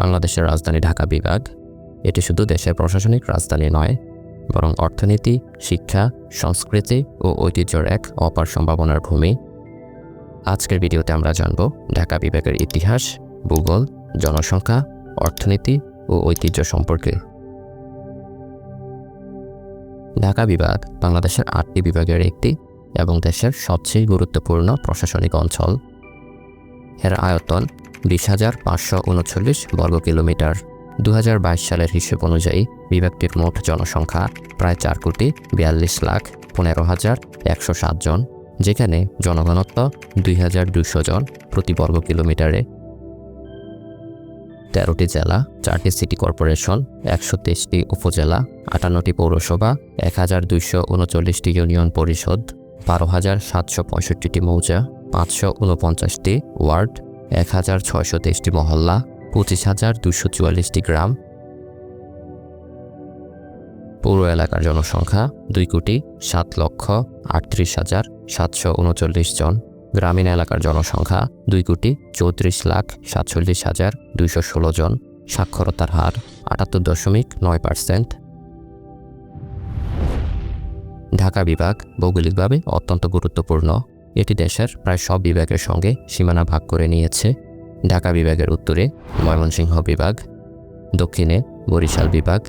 বাংলাদেশের রাজধানী ঢাকা বিভাগ। এটি শুধু দেশের প্রশাসনিক রাজধানী নয়, বরং অর্থনীতি, শিক্ষা, সংস্কৃতি ও ঐতিহ্যের এক অপার সম্ভাবনার ভূমি। আজকের ভিডিওতে আমরা জানব ঢাকা বিভাগের ইতিহাস, ভূগোল, জনসংখ্যা, অর্থনীতি ও ঐতিহ্য সম্পর্কে। ঢাকা বিভাগ বাংলাদেশের আটটি বিভাগের একটি এবং দেশের সবচেয়ে গুরুত্বপূর্ণ প্রশাসনিক অঞ্চল। এর আয়তন বিশ হাজার পাঁচশো উনচল্লিশ বর্গ কিলোমিটার দু হাজার বাইশ সালের হিসেব অনুযায়ী বিভাগটির মোট জনসংখ্যা প্রায় চার কোটি বিয়াল্লিশ লাখ পনেরো হাজার একশো জন, যেখানে জনঘনত্ব দুই হাজার দুশো জন প্রতি বর্গ কিলোমিটারে তেরোটি জেলা, চারটি সিটি কর্পোরেশন, একশো তেইশটি উপজেলা, আটান্নটি পৌরসভা, এক হাজার দুইশো উনচল্লিশটি ইউনিয়ন পরিষদ, বারো হাজার সাতশো পঁয়ষট্টিটি মৌজা। পাঁচশো উনপঞ্চাশটি ওয়ার্ড, এক হাজার ছয়শো তেইশটি মহল্লা, পঁচিশ হাজার দুশো চুয়াল্লিশটি গ্রাম। পৌর এলাকার জনসংখ্যা দুই কোটি সাত লক্ষ আটত্রিশ হাজার সাতশো উনচল্লিশ জন। গ্রামীণ এলাকার জনসংখ্যা দুই কোটি চৌত্রিশ লাখ সাতচল্লিশ হাজার দুইশো ষোলো জন। সাক্ষরতার হার আটাত্তর দশমিক নয় পার্সেন্ট। ঢাকা বিভাগ ভৌগোলিকভাবে অত্যন্ত গুরুত্বপূর্ণ। এটি দেশের প্রায় সব বিভাগের সঙ্গে সীমানা ভাগ করে নিয়েছে। ঢাকা বিভাগের উত্তরে ময়মনসিংহ বিভাগ, দক্ষিণে বরিশাল বিভাগ,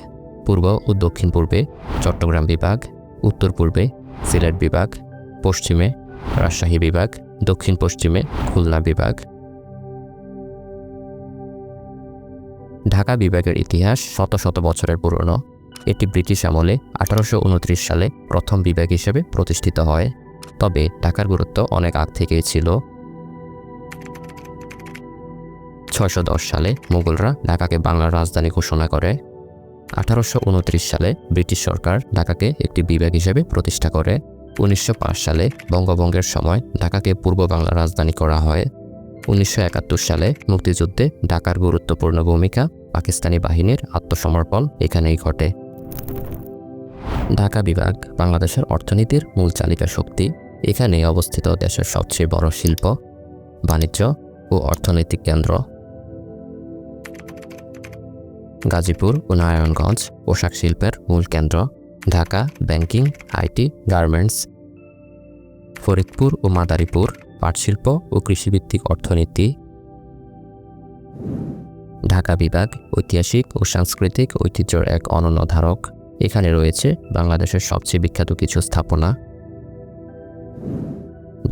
পূর্ব ও দক্ষিণ পূর্বে চট্টগ্রাম বিভাগ, উত্তর পূর্বে সিলেট বিভাগ, পশ্চিমে রাজশাহী বিভাগ, দক্ষিণ পশ্চিমে খুলনা বিভাগ। ঢাকা বিভাগের ইতিহাস শত শত বছরের পুরনো। এটি ব্রিটিশ আমলে আঠারোশো উনত্রিশ সালে প্রথম বিভাগ হিসেবে প্রতিষ্ঠিত হয়। তবে ঢাকার গুরুত্ব অনেক আগ থেকেই ছিল। ছয়শো দশ সালে মুঘলরা ঢাকাকে বাংলার রাজধানী ঘোষণা করে। আঠারোশো উনত্রিশ সালে ব্রিটিশ সরকার ঢাকাকে একটি বিভাগ হিসেবে প্রতিষ্ঠা করে। উনিশশো পাঁচ সালে বঙ্গভঙ্গের সময় ঢাকাকে পূর্ব বাংলার রাজধানী করা হয়। উনিশশো একাত্তর সালে মুক্তিযুদ্ধে ঢাকার গুরুত্বপূর্ণ ভূমিকা পাকিস্তানি বাহিনীর আত্মসমর্পণ এখানেই ঘটে। ঢাকা বিভাগ বাংলাদেশের অর্থনীতির মূল চালিকা শক্তি। এখানে অবস্থিত দেশের সবচেয়ে বড় শিল্প, বাণিজ্য ও অর্থনৈতিক কেন্দ্র। গাজীপুর ও নারায়ণগঞ্জ পোশাক শিল্পের মূল কেন্দ্র। Dhaka banking, IT, garments. Faridpur ও মাদারীপুর পাটশিল্প ও কৃষিভিত্তিক অর্থনীতি। ঢাকা বিভাগ ঐতিহাসিক ও সাংস্কৃতিক ঐতিহ্যের এক অনন্য ধারক। এখানে রয়েছে বাংলাদেশের সবচেয়ে বিখ্যাত কিছু স্থাপনা।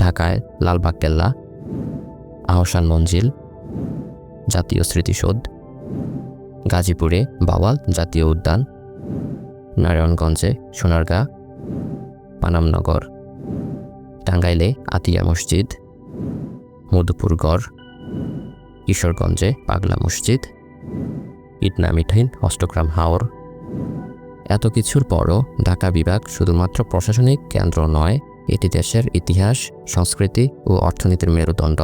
ঢাকায় লালবাগ কেল্লা আহসান মঞ্জিল, জাতীয় স্মৃতিসৌধ, গাজীপুরে বাওয়াল জাতীয় উদ্যান, নারায়ণগঞ্জে সোনারগাঁ, পানামনগর, টাঙ্গাইলে আতিয়া মসজিদ মধুপুরগড় কিশোরগঞ্জে পাগলা মসজিদ, ইটনা মিঠাইন, অষ্টগ্রাম হাওর এত কিছুর পরও ঢাকা বিভাগ শুধুমাত্র প্রশাসনিক কেন্দ্র নয়, এটি দেশের ইতিহাস, সংস্কৃতি ও অর্থনীতির মেরুদণ্ড।